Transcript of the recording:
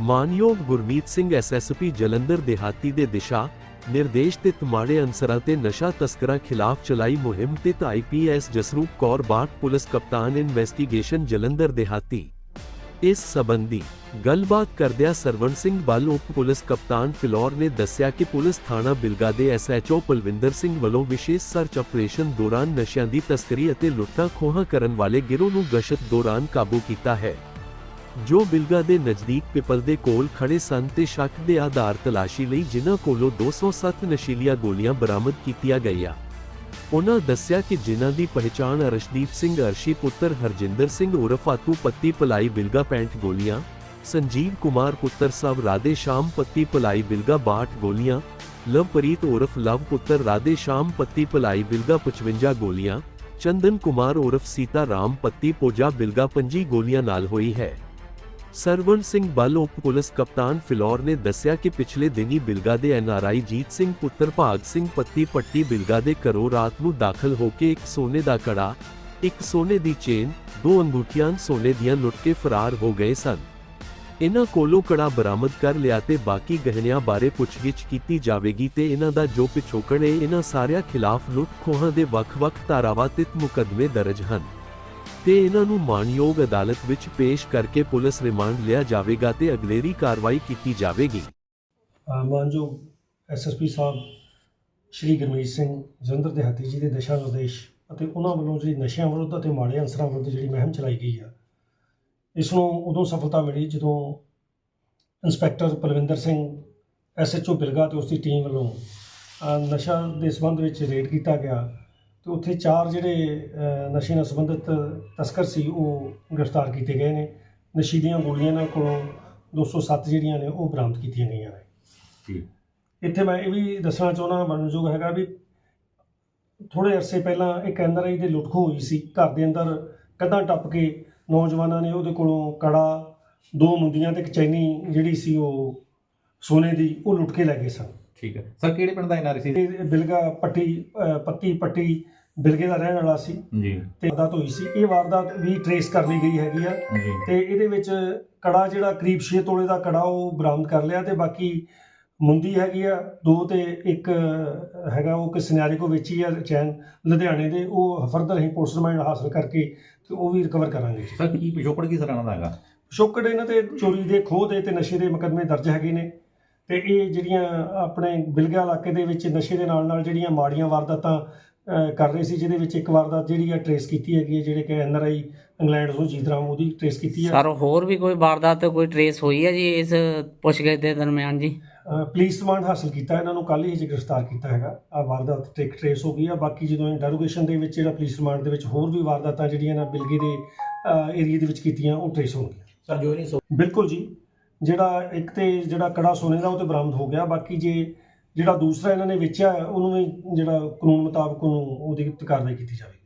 ਮਾਨਯੋਗ ਗੁਰਮੀਤ ਸਿੰਘ ਐਸਐਸਪੀ ਜਲੰਧਰ ਦੇਹਾਤੀ ਦੇ ਦਿਸ਼ਾ ਨਿਰਦੇਸ਼ ਤੇ ਮਾੜੇ ਅਨਸਰਾਂ ਤੇ ਨਸ਼ਾ ਤਸਕਰਾਂ ਖਿਲਾਫ ਚਲਾਈ ਮੁਹਿੰਮ ਤੇ ਆਈਪੀਐਸ ਜਸਰੂਪ ਕੌਰ ਬਾਟ ਪੁਲਿਸ ਕਪਤਾਨ ਇਨਵੈਸਟੀਗੇਸ਼ਨ ਜਲੰਧਰ ਦਿਹਾਤੀ। ਇਸ ਸਬੰਧੀ ਗੱਲਬਾਤ ਕਰਦਿਆਂ ਸਰਵਣ ਸਿੰਘ ਬਲ ਉਪ ਪੁਲਿਸ ਕਪਤਾਨ ਫਿਲੌਰ ਨੇ ਦੱਸਿਆ ਕਿ ਪੁਲਿਸ ਥਾਣਾ ਬਿਲਗਾ ਦੇ ਐਸਐਚਓ ਪਲਵਿੰਦਰ ਸਿੰਘ ਵੱਲੋਂ ਵਿਸ਼ੇਸ਼ ਸਰਚ ਆਪਰੇਸ਼ਨ ਦੌਰਾਨ ਨਸ਼ਿਆਂ ਦੀ ਤਸਕਰੀ ਅਤੇ ਲੁੱਟਾਂ ਖੋਹਾਂ ਕਰਨ ਵਾਲੇ ਗਿਰੋਹ ਨੂੰ ਗਸ਼ਤ ਦੌਰਾਨ ਕਾਬੂ ਕੀਤਾ ਹੈ। ਜੋ ਬਿਲਗਾ ਦੇ ਨਜ਼ਦੀਕ ਪਿਪਲ ਦੇ ਕੋਲ ਖੜੇ ਸਨ ਤੇ ਸ਼ੱਕ ਦੇ ਆਧਾਰ ਤਲਾਸ਼ੀ ਲਈ ਜਿਨ੍ਹਾਂ ਕੋਲੋਂ 207 ਨਸ਼ੀਲੀਆਂ ਗੋਲੀਆਂ ਬਰਾਮਦ ਕੀਤੀਆਂ ਗਈਆਂ। ਉਹਨਾਂ ਦੱਸਿਆ ਕਿ ਜਿਨ੍ਹਾਂ ਦੀ ਪਹਿਚਾਣ ਅਰਸ਼ਦੀਪ ਸਿੰਘ ਅਰਸ਼ੀ ਪੁੱਤਰ ਹਰਜਿੰਦਰ ਸਿੰਘ ਉਰਫ ਆਤੂ ਪੱਤੀ ਪਲਾਈ ਬਿਲਗਾ 65 ਗੋਲੀਆਂ, ਸੰਜੀਵ ਕੁਮਾਰ ਪੁੱਤਰ ਸਭ ਰਾਧੇ ਸ਼ਾਮ ਪੱਤੀ ਪਲਾਈ ਬਿਲਗਾ 62 ਗੋਲੀਆਂ, ਲਵਪ੍ਰੀਤ ਉਰਫ ਲਵ ਪੁੱਤਰ ਰਾਧੇ ਸ਼ਾਮ ਪੱਤੀ ਪਲਾਈ ਬਿਲਗਾ 55 ਗੋਲੀਆਂ, ਚੰਦਨ ਕੁਮਾਰ ਉਰਫ ਸੀਤਾ ਰਾਮ ਪੱਤੀ ਪੋਜਾ ਬਿਲਗਾ 25 ਗੋਲੀਆਂ ਨਾਲ ਹੋਈ ਹੈ। ਸਰਵਣ ਸਿੰਘ ਬਲ ਉਪ ਪੁਲਿਸ ਕਪਤਾਨ ਫਿਲੌਰ ਨੇ ਦੱਸਿਆ ਕਿ ਪਿਛਲੇ ਦਿਨੀ ਬਿਲਗਾ ਦੇ ਐਨਆਰਆਈ ਜੀਤ ਸਿੰਘ, ਪੁੱਤਰ ਭਾਗ ਸਿੰਘ, ਪੱਤੀ ਪੱਟੀ ਬਿਲਗਾ ਦੇ ਘਰੋਂ ਰਾਤ ਨੂੰ ਦਾਖਲ ਹੋ ਕੇ ਇੱਕ ਸੋਨੇ ਦਾ ਕੜਾ, ਇੱਕ ਸੋਨੇ ਦੀ ਚੇਨ, ਦੋ ਅੰਗੂਠੀਆਂ, ਸੋਨੇ ਦੀਆਂ ਲੁੱਟ ਕੇ ਫਰਾਰ ਹੋ ਗਏ ਸਨ। ਇਹਨਾਂ ਕੋਲੋਂ ਕੜਾ ਬਰਾਮਦ ਕਰ ਲਿਆ ਤੇ ਬਾਕੀ ਗਹਿਣਿਆਂ ਬਾਰੇ ਪੁੱਛਗਿੱਛ ਕੀਤੀ ਜਾਵੇਗੀ ਤੇ ਇਹਨਾਂ ਦਾ ਜੋ ਪਿਛੋਕੜ ਹੈ ਇਹਨਾਂ ਸਾਰਿਆਂ ਖਿਲਾਫ ਲੁੱਟ ਖੋਹਾਂ ਦੇ ਵੱਖ-ਵੱਖ ਧਾਰਾਵਾਂ ਤੇ ਮੁਕੱਦਮੇ ਦਰਜ ਹਨ। ਤੇ ਇਹਨਾਂ ਨੂੰ ਮਾਨਯੋਗ ਅਦਾਲਤ ਵਿੱਚ ਪੇਸ਼ ਕਰਕੇ ਪੁਲਿਸ ਰਿਮਾਂਡ ਲਿਆ ਜਾਵੇਗਾ ਤੇ ਅਗਲੇਰੀ ਕਾਰਵਾਈ ਕੀਤੀ ਜਾਵੇਗੀ। ਅ, ਮਾਨਯੋਗ ਐਸਐਸਪੀ ਸਾਹਿਬ ਸ਼੍ਰੀ ਗੁਰਮੀਤ ਸਿੰਘ ਜਲੰਧਰ ਦਿਹਾਤੀ ਜੀ ਦੇ ਦਿਸ਼ਾ ਨਿਰਦੇਸ਼ ਅਤੇ ਉਹਨਾਂ ਵੱਲੋਂ ਜਿਹੜੀ ਨਸ਼ਿਆਂ ਵਿਰੁੱਧ ਅਤੇ ਮਾੜੇ ਅਨਸਰਾਂ ਵਿਰੁੱਧ ਜਿਹੜੀ ਮੁਹਿੰਮ ਚਲਾਈ ਗਈ ਆ ਇਸ ਨੂੰ ਉਦੋਂ ਸਫਲਤਾ ਮਿਲੀ ਜਦੋਂ ਇੰਸਪੈਕਟਰ ਪਲਵਿੰਦਰ ਸਿੰਘ ਐਸਐਚਓ ਬਿਲਗਾ ਤੇ ਉਸ ਦੀ ਟੀਮ ਵੱਲੋਂ ਨਸ਼ਾ ਦੇ ਸੰਬੰਧ ਵਿੱਚ ਰੇਡ ਕੀਤਾ ਗਿਆ ਤੇ ਉੱਥੇ ਚਾਰ ਜਿਹੜੇ ਨਸ਼ੇ ਨਾਲ ਸੰਬੰਧਿਤ ਤਸਕਰ ਸੀ ਉਹ ਗ੍ਰਿਫਤਾਰ ਕੀਤੇ ਗਏ ਨੇ। ਨਸ਼ੀਲੀਆਂ ਗੋਲੀਆਂ ਨਾਲ ਕੋਲੋਂ 207 ਜਿਹੜੀਆਂ ਨੇ ਉਹ ਬਰਾਮਦ ਕੀਤੀਆਂ ਗਈਆਂ ਨੇ। ਜੀ। ਇੱਥੇ ਮੈਂ ਇਹ ਵੀ ਦੱਸਣਾ ਚਾਹੁੰਦਾ ਬਣਨਯੋਗ ਹੈਗਾ ਵੀ ਥੋੜੇ ਅਰਸੇ ਪਹਿਲਾਂ ਇੱਕ ਐਨਆਰਆਈ ਦੇ ਲੁੱਟ ਖੋਹ ਹੋਈ ਸੀ। ਘਰ ਦੇ ਅੰਦਰ ਕੰਧਾਂ ਟੱਪ ਕੇ ਨੌਜਵਾਨਾਂ ਨੇ ਉਹਦੇ ਕੋਲੋਂ ਕੜਾ ਦੋ ਮੁੰਦੀਆਂ ਤੇ ਇੱਕ ਚੈਨੀ ਜਿਹੜੀ ਸੀ ਉਹ ਸੋਨੇ ਦੀ ਉਹ ਲੁੱਟ ਕੇ ਲੈ ਗਏ ਸਨ। ਠੀਕ ਹੈ। ਸਰ ਕਿਹੜੇ ਪਿੰਡ ਦਾ ਐਨਆਰਸੀ ਇਹ ਬਿਲਗਾ ਪੱਟੀ ਪੱਤੀ ਪੱਟੀ ਬਿਲਗੇ ਦਾ ਰਹਿਣ ਵਾਲਾ ਸੀ। ਜੀ। ਤੇ ਵਾਰਦਾਤ ਹੋਈ ਸੀ। ਇਹ ਵਾਰਦਾਤ ਵੀ ਟਰੇਸ ਕਰ ਲਈ ਗਈ ਹੈਗੀ ਆ। ਜੀ। ਤੇ ਇਹਦੇ ਵਿੱਚ ਕੜਾ ਜਿਹੜਾ ਕਰੀਬ 6 ਤੋਲੇ ਦਾ ਕੜਾ ਉਹ ਬਰਾਮਦ ਕਰ ਲਿਆ ਤੇ ਬਾਕੀ ਮੁੰਦੀ ਹੈਗੀ ਆ ਦੋ ਤੇ ਇੱਕ ਹੈਗਾ ਉਹ ਕਿ ਸਿਨਾਰੀ ਕੋ ਵੇਚੀ ਆ ਚੈਨ ਲੁਧਿਆਣੇ ਦੇ। ਉਹ ਫਰਦਰ ਅਸੀਂ ਪੁਲਿਸ ਰਿਮਾਂਡ ਹਾਸਲ ਕਰਕੇ ਤੇ ਉਹ ਵੀ ਰਿਕਵਰ ਕਰਾਂਗੇ ਸਰ ਕੀ ਪਿਛੋਕੜ ਕੀ ਸਰਾਣਾ ਦਾ ਹੈਗਾ? ਸ਼ੁਕਰ ਇਹਨਾਂ ਤੇ ਚੋਰੀ ਦੇ ਖੋਹ ਦੇ ਤੇ ਨਸ਼ੇ ਦੇ ਮੁਕੱਦਮੇ ਦਰਜ ਹੈਗੇ ਨੇ। ਤੇ ਇਹ ਜਿਹੜੀਆਂ ਆਪਣੇ ਬਿਲਗਾ ਇਲਾਕੇ ਦੇ ਵਿੱਚ ਨਸ਼ੇ ਦੇ ਨਾਲ ਨਾਲ ਜਿਹੜੀਆਂ ਮਾੜੀਆਂ ਵਾਰਦਾਤਾਂ ਕਰ ਰਹੇ ਸੀ ਜਿਹਦੇ ਵਿੱਚ ਇੱਕ ਵਾਰਦਾਤ ਜਿਹੜੀ ਆ ਟਰੇਸ ਕੀਤੀ ਹੈਗੀ ਹੈ ਜਿਹੜੇ ਕਿ ਐਨਆਰਆਈ ਇੰਗਲੈਂਡ ਤੋਂ ਜੀਤ ਰਾਮ ਉਹਦੀ ਟਰੇਸ ਕੀਤੀ ਹੈ ਸਰ ਹੋਰ ਵੀ ਕੋਈ ਵਾਰਦਾਤ ਕੋਈ ਟਰੇਸ ਹੋਈ ਹੈ ਜੀ ਇਸ ਪੁੱਛਗਿੱਛ ਦੇ ਦਰਮਿਆਨ ਜੀ? ਪੁਲਿਸ ਰਿਮਾਂਡ ਹਾਸਲ ਕੀਤਾ ਇਹਨਾਂ ਨੂੰ ਕੱਲ ਹੀ ਜੀ ਗ੍ਰਿਫਤਾਰ ਕੀਤਾ ਹੈਗਾ। ਆ ਵਾਰਦਾਤ ਟ੍ਰਿਕ ਟ੍ਰੇਸ ਹੋ ਗਈ ਆ ਬਾਕੀ ਜਦੋਂ ਇੰਟਰੋਗੇਸ਼ਨ ਦੇ ਵਿੱਚ ਜਿਹੜਾ ਪੁਲਿਸ ਰਿਮਾਂਡ ਦੇ ਵਿੱਚ ਹੋਰ ਵੀ ਵਾਰਦਾਤਾਂ ਜਿਹੜੀਆਂ ਨਾ ਬਿਲਗੇ ਦੇ ਏਰੀਆ ਦੇ ਵਿੱਚ ਕੀਤੀਆਂ ਉਹ ਟ੍ਰੇਸ ਹੋਣਗੀਆਂ ਸਰ ਜੋ ਨਹੀਂ ਬਿਲਕੁਲ ਜੀ। ਜਿਹੜਾ ਇੱਕ ਤੇ ਜਿਹੜਾ ਕੜਾ ਸੋਨੇ ਦਾ ਉਹ ਤੇ ਬਰਾਮਦ ਹੋ ਗਿਆ ਬਾਕੀ ਜੇ ਜਿਹੜਾ ਦੂਸਰਾ ਇਹਨਾਂ ਨੇ ਵੇਚਿਆ ਉਹਨੂੰ ਵੀ ਜਿਹੜਾ ਕਾਨੂੰਨ ਮੁਤਾਬਕ ਉਹਨੂੰ ਉਹਦੀ ਕਾਰਵਾਈ ਕੀਤੀ ਜਾਵੇਗੀ।